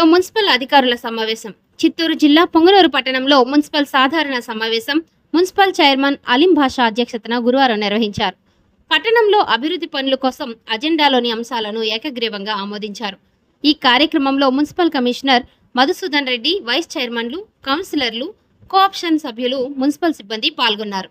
చిత్తూరులో మున్సిపల్ అధికారుల సమావేశం. చిత్తూరు జిల్లా పొంగనూరు పట్టణంలో మున్సిపల్ సాధారణ సమావేశం. మున్సిపల్ చైర్మన్ అలీం భాషా అధ్యక్షతన గురువారం నిర్వహించారు. పట్టణంలో అభివృద్ధి పనుల కోసం అజెండాలోని అంశాలను ఏకగ్రీవంగా ఆమోదించారు. ఈ కార్యక్రమంలో municipal commissioner Madhusudan Reddy vice చైర్మన్లు కౌన్సిలర్లు కోఆప్షన్ సభ్యులు మున్సిపల్ సిబ్బంది పాల్గొన్నారు.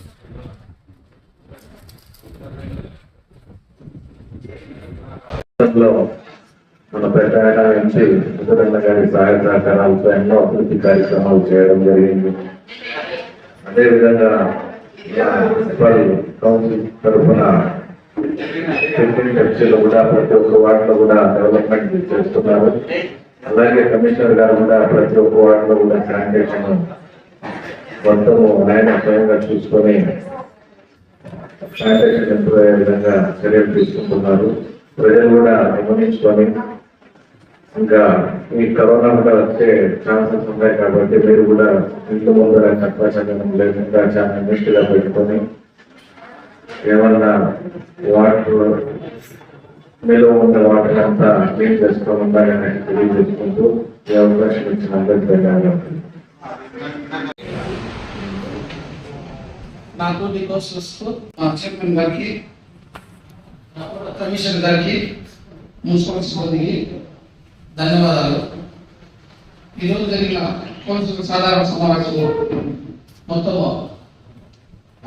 లో మన పెద్ద నుంచి సుధరన్న గారి సహాయ సహకారాలతో ఎన్నో అభివృద్ధి కార్యక్రమాలు చేయడం జరిగింది. అదేవిధంగా మున్సిపల్ కౌన్సిల్ తరఫున ఫిఫ్టీన్ చర్చిలు కూడా ప్రతి ఒక్క వార్డులో కూడా డెవలప్మెంట్ చేస్తున్నారు. అలాగే కమిషనర్ గారు కూడా ప్రతి ఒక్క వార్డులో కూడా శానిటేషన్ మొత్తము ఆయన స్వయంగా చూసుకొని శానిటేషన్ ఇంప్రూవ్ విధంగా చర్యలు తీసుకుంటున్నారు. ప్రజలు కూడా గమనించుకొని ఇంకా ఈ కరోనా కూడా వచ్చే ఛాన్సెస్ ఉన్నాయి కాబట్టి మీరు కూడా ఇంట్లో ముందర చక్కచక్కడం లేకుండా చాలా దృష్టిగా పెట్టుకొని ఏమన్నా వాటర్ నిలువ ఉన్న వాటర్ అంతా క్లీన్ చేసుకొని ఉండాలని తెలియజేసుకుంటూ ఈ అవకాశం ఇచ్చిన అందరికీ ధన్యవాదాలు. నాకు ఈ కోర్సెస్కు చైర్మన్ గారికి కమిషన్ గారికి మున్సిపల్ సిబ్బందికి ధన్యవాదాలు. ఈరోజు జరిగిన కౌన్సిల్ సాధారణ సమావేశంలో మొత్తం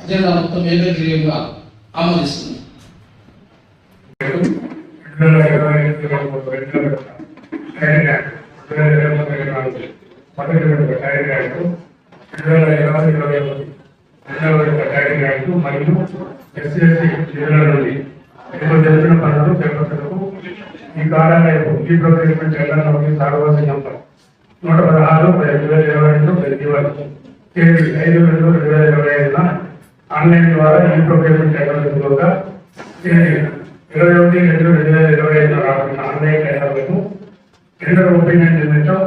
అజెండా మొత్తం ఏకగ్రీవంగా ఆమోదిస్తుంది. రెండు వేల ఇరవై ఐదు ఇరవై మూడు రెండు వేల టైర్ ర్యాంక్ రెండు వేల ఇరవై మూడు ఇరవై నాలుగు మొదటి విడత టైర్ ర్యాంకు రెండు వేల ఇరవై ఇరవై ఒకటి రెండవ విడత టైర్ ర్యాంకు మరియు ఎస్సీఎస్సీ జిల్లా నుండి ఇప్పుడు జరిగిన పనులు చేపట్టలకు ఈ కార్యాలయం ఈ ప్రొక్యూర్మెంట్ ఎల్ఎన్ఓకి సాగవలసి నంబర్. నూట పదహారు రెండు వేల ఇరవై రెండు ఫెస్టివల్ తేదీ ఐదు రెండు రెండు వేల ఇరవై ఐదున ఆన్లైన్ ద్వారా ఈ ప్రొక్యూర్మెంట్ ఎల్ఎన్ఓగా ఇరవై ఒకటి రెండు రెండు వేల ఇరవై ఐదులో రాబడిన ఆన్లైన్ టైలర్లకు టెండర్ ఒపీనియన్ నిమిత్తం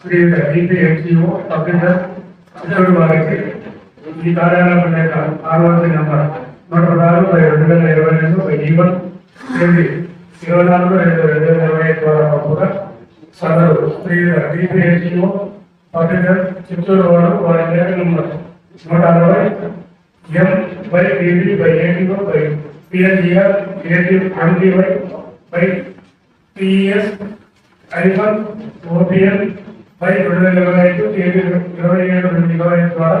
శ్రీ డిపిఎంసీఓ పబ్లికర్ వారికి ఈ కార్యాలయం యొక్క ఆర్ఓసి నెంబర్ నూట పదహారు రెండు వేల ఇరవై రెండు ఈవన్ ఇరవై నాలుగు రెండు రెండు వేల ఇరవై ఐదు ద్వారా పంపుగా సదరు శ్రీ డిపిఎంసీఓ చిత్తూరు వారు వారి లేఖ నంబర్ నూట అరవై M by DB by ATO by PNGR AT MDY by PS hyphen OPN by రెండు వేల ఇరవై ఐదు తేదీ ఇరవై ఏడు రెండు ఇరవై ఐదు ద్వారా